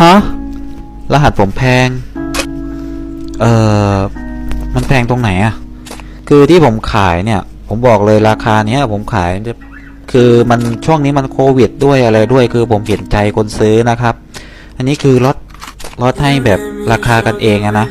ฮะ รหัสผมแพง เอ่อ มันแพงตรงไหนอะคือที่ผมขายเนี่ย ผมบอกเลยราคาเนี้ยผมขายคือมันช่วงนี้มันโควิดด้วยอะไรด้วย คือผมเห็นใจคนซื้อนะครับ อันนี้คือลดลดให้แบบราคากันเองอะนะ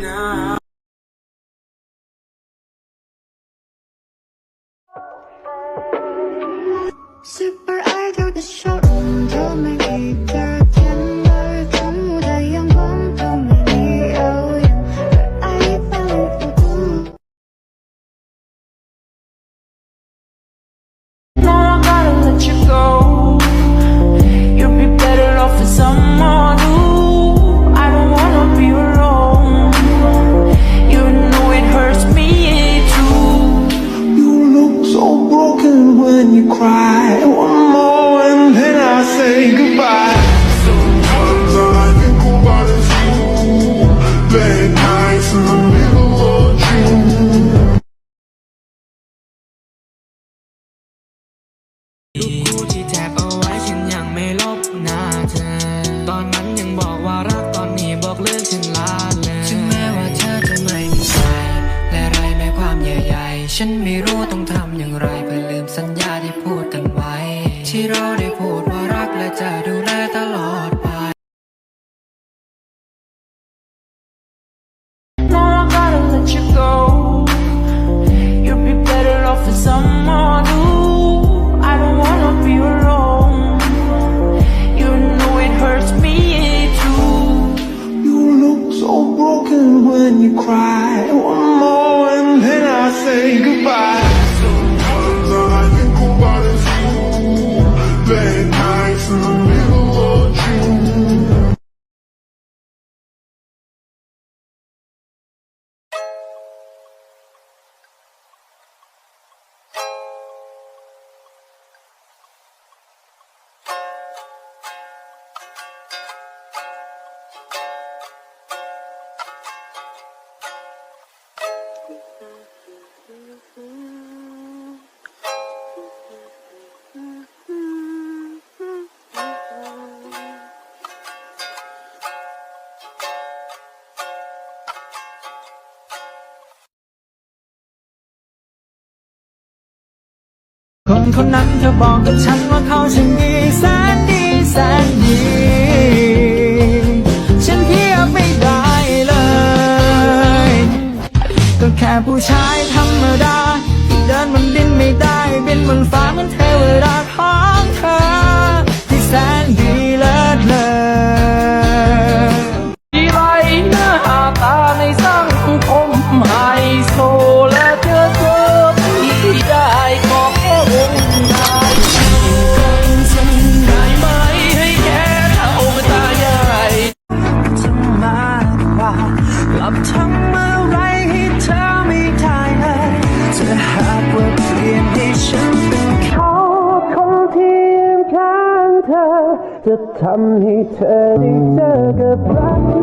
ฉันไม่รู้ต้องทำอย่างไรเพื่อลืมสัญญาที่พูดกันไว้ ที่เราได้พูดว่ารักและจะดู คนนั้นเธอบอกกับฉันว่าเขาช่างดีแสน จะทำให้เธอได้เจอกับรัก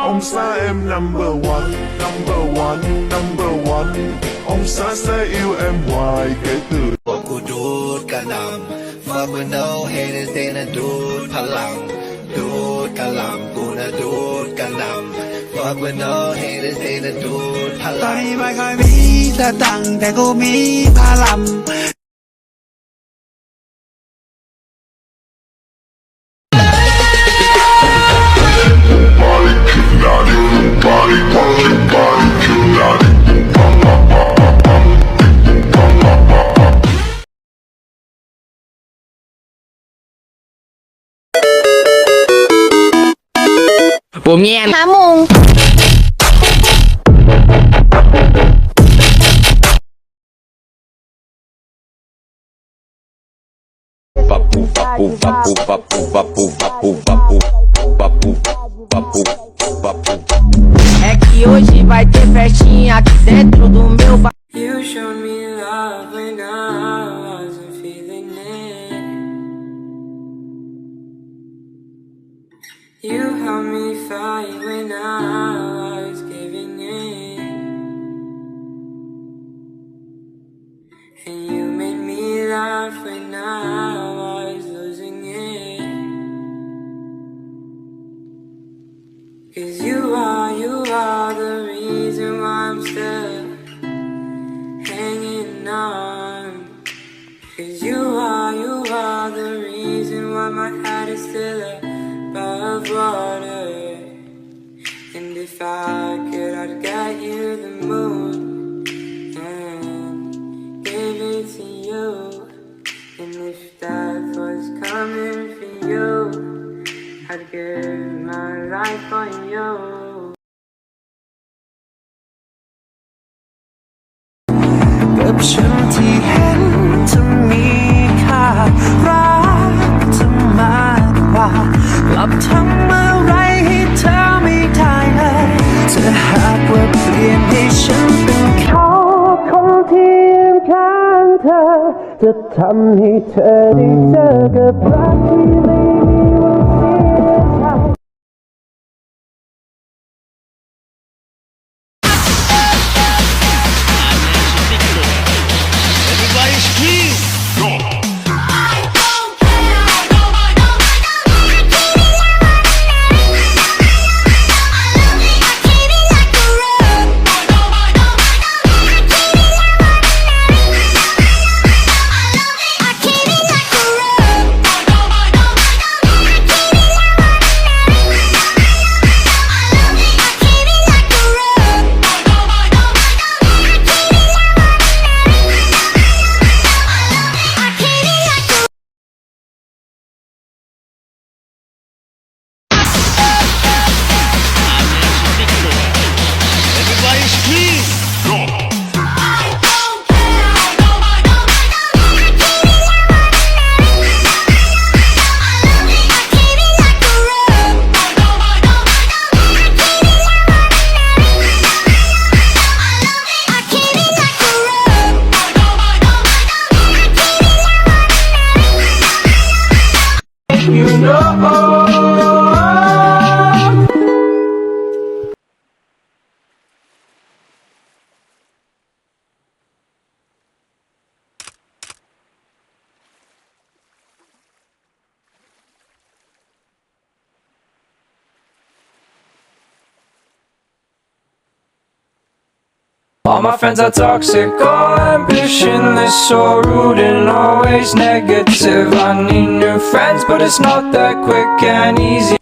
Ông xã em number one, number one, number one. Ông xã sẽ yêu em hoài kể từ Bố cô đút cả năm Mà cô nấu hay nên tên là đút phá lòng Đút cả năm, cô là đút cả năm. Mà cô nấu hay nên tên là đút phá lòng Tại bài khai mi ta tặng, thầy cô mi phá lòng เดนะดูดพ ตอน ลัง นี้ไม่ค่อยมีสตังค์แต่กูมีพลัง ผมเงียน ห้าโมง papu papu papu papu papu papu papu papu papu papu É que hoje vai ter festinha aqui dentro do And you made me laugh when I was losing it. Cause you are, you are the reason why I'm still hanging on. Cause you are, you are the reason why my head is still above water. And if I could, I'd get you the moon you. And if death was coming for you, I'd give my life for you. The empty head จะทำให้เธอได้เจอกับรักที่ไม่ All my friends are toxic, all ambitionless, so rude and always negative. I need new friends, but it's not that quick and easy.